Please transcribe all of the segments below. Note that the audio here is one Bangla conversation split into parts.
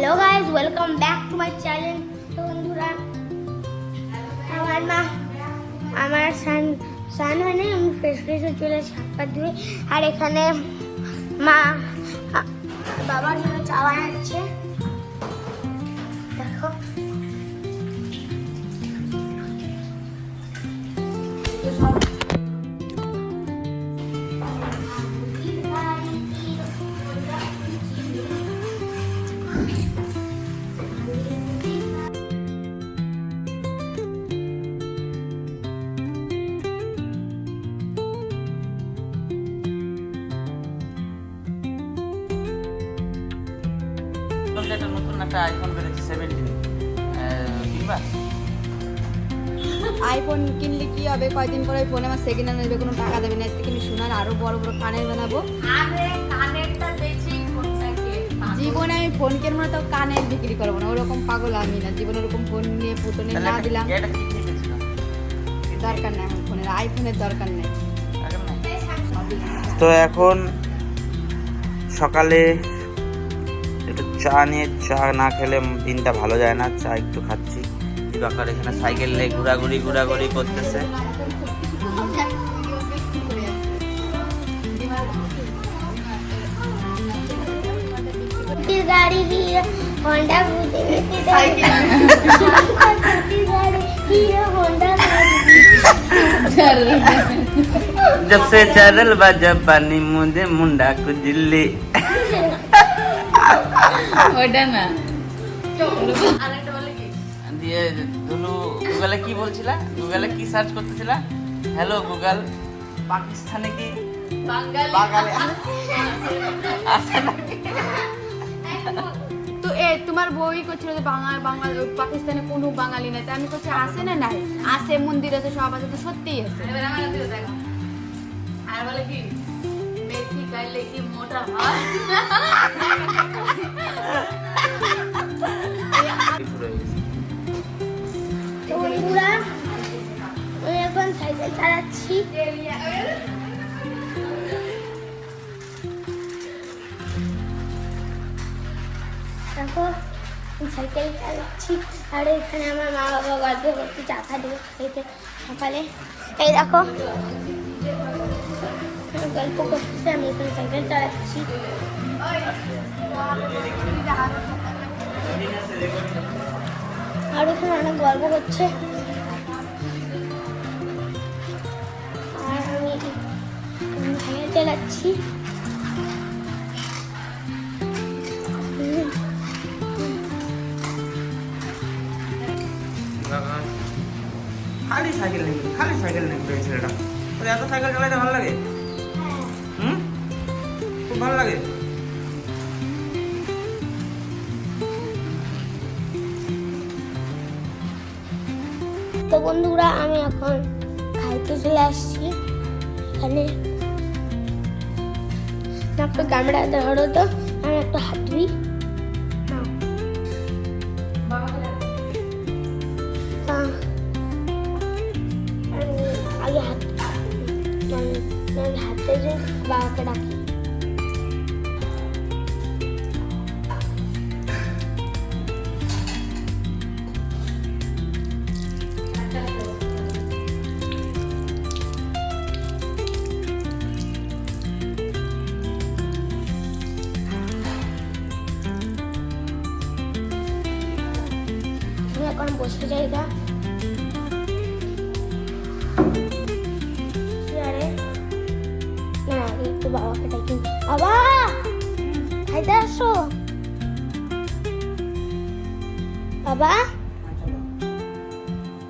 Hello guys welcome back to my channel বন্ধুরা, আমার মা, আমার সান সান হয় না, আমি ফ্রেশ ফ্রেশ হয়ে চলে হাত ধুয়ে আর এখানে মা বাবার জন্য চা বানাচ্ছে। একটা একটা আইফোন বেরোচ্ছে সেভেন্টিন কিনবা আইফোন কিনলে কি হবে? কয়দিন পরে ফোনে আমার সেকেন্ড হ্যান্ড কোনো টাকা দেবে না। এর থেকে আমি সোনার আরও বড় বড় কানের বানাবো। জীবনে আমি ফোন কিনবো না তো কানের বিক্রি করব না। ওরকম পাগল আমি না। জীবনে ওরকম ফোন নিয়ে পুতনে তাহলে না দিলাম দরকার নেই আমার ফোনের আইফোনের দরকার নেই। তো এখন সকালে একটু চা নিয়ে চা না খেলে দিনটা ভালো যায় না চা একটু খাচ্ছি দিবাকর এখানে সাইকেল নিয়ে ঘোরাঘুরি ঘোরাঘুরি করতেছে की गाड़ी हीरो होंडा की गाड़ी हीरो होंडा जब से चरल बा जब पानी मुझे मुंडा कुजिल्ली ওইটা না। দিয়ে দুলু গুগলে কি বলছিলা? গুগলে কি সার্চ করতেছিলা? হ্যালো গুগল পাকিস্তানে কি? বাঙালি। আছে নাকি? তো এ তোমার বই করছিল যে বাঙাল বাঙাল পাকিস্তানে কোনো বাঙালি নাই। তো আমি করছি আছে না নাই? আছে মন্দির আছে সব আছে তো সত্যিই আছে। আর বলে কি? গেছে। তো বন্ধুরা আমি এখন সাইকেল চালাচ্ছি দেখো সাইকেল চালাচ্ছি আর এখানে আমার মা বাবা গল্প করতে চাকা দিয়ে খাইতে সকালে এই দেখো গল্প করতেছে আমি এখানে সাইকেল চালাচ্ছি আর এখানে অনেক গল্প করছে আর আমি সাইকেল চালাচ্ছি খালি সাইকেল নেই, খালি সাইকেল নেই ছেলেটা। এত সাইকেল চালাতে ভালো লাগে? ভালো লাগে। তো বন্ধুরা, আমি এখন খাইতে চলে আসছি। এখানে একটা ক্যামেরা ধরো তো। আমি একটা হাত আমি আগে হাত হাতে যে বাবাকে ডাকি। বসে জায়গা। চেয়ারে না আগে একটু বাবাকে ডাকি বাবা!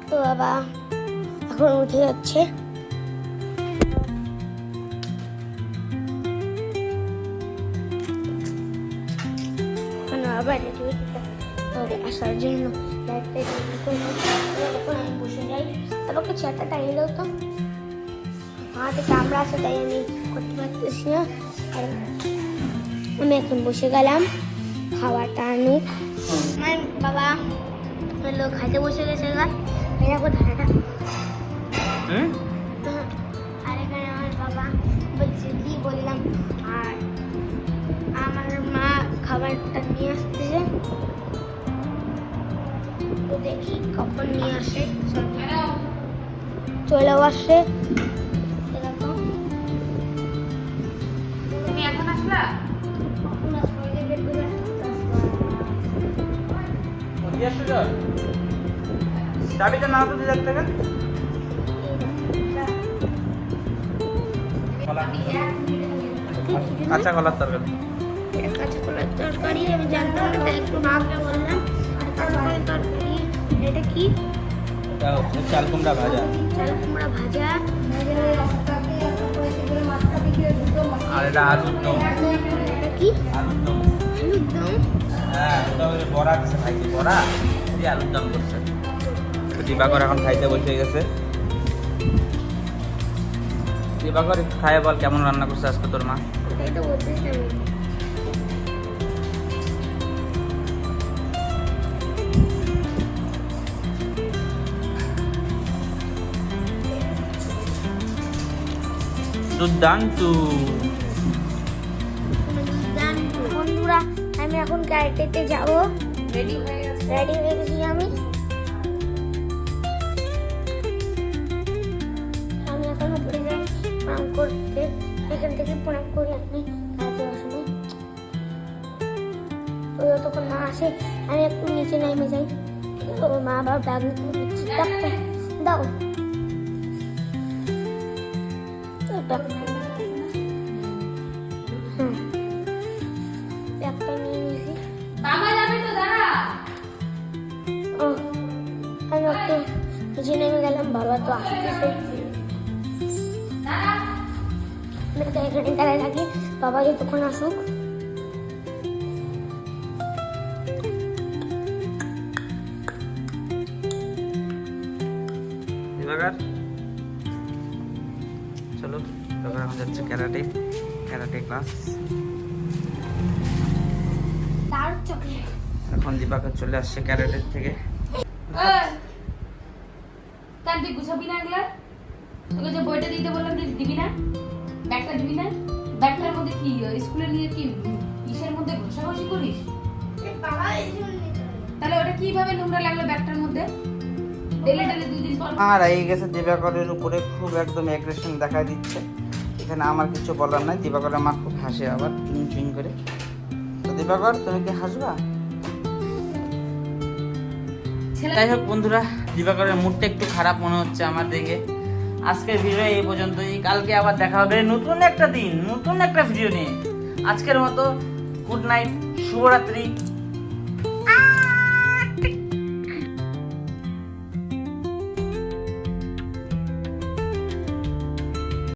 তো বাবা, এখন উঠে যাচ্ছে। হয়ে আসার জন্য লাইটটা রেডি করে আমি বসে যাই তারপর চেয়ারটা টাইম দাও তো। হাতে কামড়া আছে, তাই আমি করতে পারতেছি না। আর আমি এখন বসে গেলাম খাওয়াটা আমি বাবা লোক খাইতে বসে গেছে এবার এরকম কখন নিয়ে আসে? চলেও চাবিটা না থেকে কাঁচা কলার তরকারি কাঁচা কলার তরকারি আমি জানতাম একটু ভাবলে বললাম। এটা কাঁচা কলার তরকারি এটা কি? এটা হচ্ছে চাল কুমড়া ভাজা। চাল কুমড়া ভাজা। আর এটা আলুর দম। এটা কি? আলুর দম। আলুর দম? হ্যাঁ ওটা ওই বড়া দিছে খাইছে বড়া। দিয়ে আলুর দম করছে। দিবাকর এখন খাইতে বসে গেছে। দিবাকর খায় বল কেমন রান্না করছে আজকে তোর মা? এটাই তো বলতেছি আমি দুর্দান্ত। বন্ধুরা আমি এখন ক্যারেটেতে যাব। রেডি হয়ে গেছে? রেডি হয়ে গেছি আমি। আমি এখন উপরে যাই প্রণাম করতে। এখান থেকে প্রণাম করে আপনি। যতক্ষণ না আসে আমি একটু নিচে নেমে যাই। মা আবার ব্যাগ দাও। এই ব্যাগটা। হুম ব্যাগটা নিয়ে নিয়েছি মামা যাবে তো দাঁড়া ও আমি একটু নিচে নেমে গেলাম বাবা তো চলো তারপর এখন যাচ্ছে ক্যারাটে ক্যারাটে ক্লাস। এখন দিবাকর চলে আসছে ক্যারাটের থেকে। কেন তুই গুছাবি না এগুলা? তোকে যে বইটা দিতে বললাম তুই দিবি না? ব্যাগটা দিবি না? ব্যাগটার মধ্যে কি স্কুলে নিয়ে কি কিসের মধ্যে ঘষাঘষি করিস। তাহলে ওটা কীভাবে নোংরা লাগল ব্যাগটার মধ্যে? আর এই গেছে দিবাকরের উপরে খুব একদম অ্যাগ্রেশন দেখা দিচ্ছে। এখানে আমার কিছু বলার নাই দিবাকরের মা খুব হাসে আবার চুইং চুইং করে। তো দিবাকর তুমি কি হাসবা? যাই হোক বন্ধুরা দিবাকরের মুডটা একটু খারাপ মনে হচ্ছে আমার দিকে। আজকের ভিডিও এই পর্যন্তই কালকে আবার দেখা হবে নতুন একটা দিন নতুন একটা ভিডিও নিয়ে। আজকের মতো গুড নাইট শুভরাত্রি।